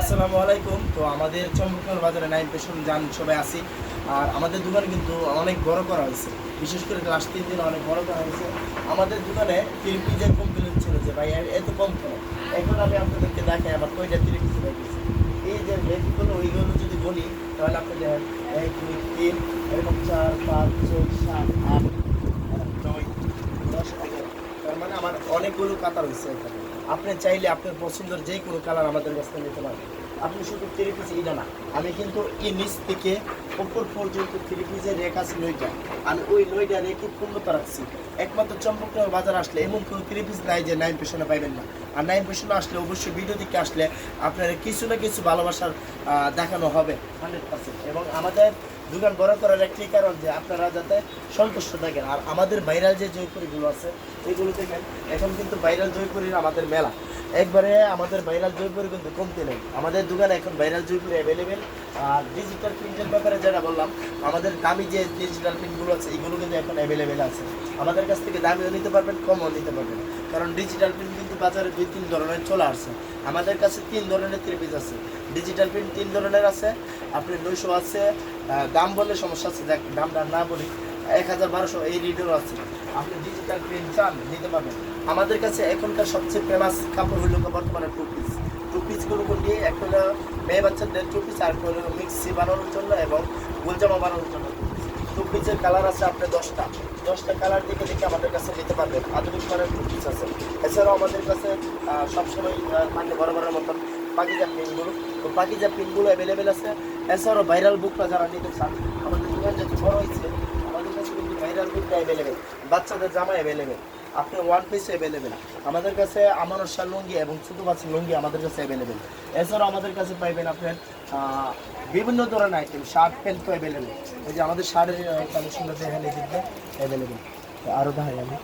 আসসালামু আলাইকুম। তো আমাদের চম্পকনগর বাজারে নাইন পেশন যান সবাই আসি আর আমাদের দোকান কিন্তু অনেক বড় করা হয়েছে। বিশেষ করে লাস্ট তিন দিন অনেক বড় করা হয়েছে। আমাদের দোকানে থ্রি পিজের কমপ্লেন ছিল যে, ভাই এত কম কেন? এখন আমি আপনাদেরকে দেখাই আমার কয়টা থ্রি পিস রেখেছি এই যে রেটগুলো ওইগুলো যদি বলি, তাহলে আপনি দেখেন এক, দুই, তিন, এরকম চার, পাঁচ, ছয়, সাত, আট, নয়, দশ, এগারো। তার মানে আমার অনেকগুলো কাতার হয়েছে এখানে। আপনি চাইলে আপনার পছন্দের যে কোনো কালার আমাদের কাছ নিতে পারেন আপনি শুধু থ্রি পিস এটা না, আমি কিন্তু এই নিচ থেকে উপর পর্যন্ত থ্রি পিসের রেখা আছে নইটা আমি ওই নইটা রেখে পূর্ণতা রাখছি। একমাত্র চম্পকনগর বাজার আসলে এমন কোনো থ্রি পিস নাই যে নাইন পেশনে পাইবেন না। আর নাইন পেশনে আসলে অবশ্যই ভিডিও দিকে আসলে আপনার কিছু না কিছু ভালোবাসার দেখানো হবে। হান্ড্রেড পার্সেন্ট এবং আমাদের দোকান বড় করার একটি কারণ যে আপনারা যাতে সন্তুষ্ট থাকেন। আর আমাদের ভাইরাল যে জয়পুরিগুলো আছে, এগুলো দেখেন, এখন কিন্তু ভাইরাল জয়পুরির আমাদের মেলা। একবারে আমাদের ভাইরাল জয়পুরি কিন্তু কমতে নেই। আমাদের দোকানে এখন ভাইরাল জয়পুরি অ্যাভেলেবেল আর ডিজিটাল প্রিন্টের ব্যাপারে যেটা বললাম, আমাদের দামি যে ডিজিটাল প্রিন্টগুলো আছে, এগুলো কিন্তু এখন অ্যাভেলেবেল আছে। আমাদের কাছ থেকে দামিও নিতে পারবেন, কমও নিতে পারবেন। কারণ ডিজিটাল প্রিন্ট কিন্তু বাজারে দুই, তিন ধরনের চলে আসছে। আমাদের কাছে তিন ধরনের থ্রি পিস আছে। ডিজিটাল প্রিন্ট তিন ধরনের আছে। আপনি নয়শো আছে। দাম বললে সমস্যা আছে। দামটা না বলি। এক হাজার বারোশো এই রিডারও আছে। আপনি ডিজিটাল প্রিন্ট চান, নিতে পারবেন। আমাদের কাছে এখনকার সবচেয়ে ফেমাস কাপড় হইল বর্তমানে টু পিস টু পিসগুলো দিয়ে একটা মেয়ে বাচ্চাদের টু পিস আর হলো মিক্সি বানানোর জন্য এবং গোলজামা বানানোর জন্য টু পিসের কালার আছে আপনার দশটা। দশটা কালার দেখে দেখে আমাদের কাছে নিতে পারবেন। আধুনিক মানের টু পিস আছে। এছাড়াও আমাদের কাছে সবসময় থাকে বড় বড় মতন পাকিজা পিনগুলো তো পাকিজা পিনগুলো অ্যাভেলেবেল আছে। এছাড়াও ভাইরাল বুকটা যারা নিতে চান, আমাদের দোকান যত বড় হয়েছে ভাইরাল কুর্তা অ্যাভেলেবেল বাচ্চাদের জামা অ্যাভেলেবেল আপনি ওয়ান পিস অ্যাভেলেবেল আমাদের কাছে আমানত শাল লুঙ্গি এবং ছোটো বাচ্চার লুঙ্গি আমাদের কাছে অ্যাভেলেবেল এছাড়াও আমাদের কাছে পাইবেন আপনার বিভিন্ন ধরনের আইটেম শার্ট প্যান্ট তো অ্যাভেলেবেল এই যে আমাদের শার্টের কালেকশনটা দেখেন এই অ্যাভেলেবেল আরও দেখাই আমি।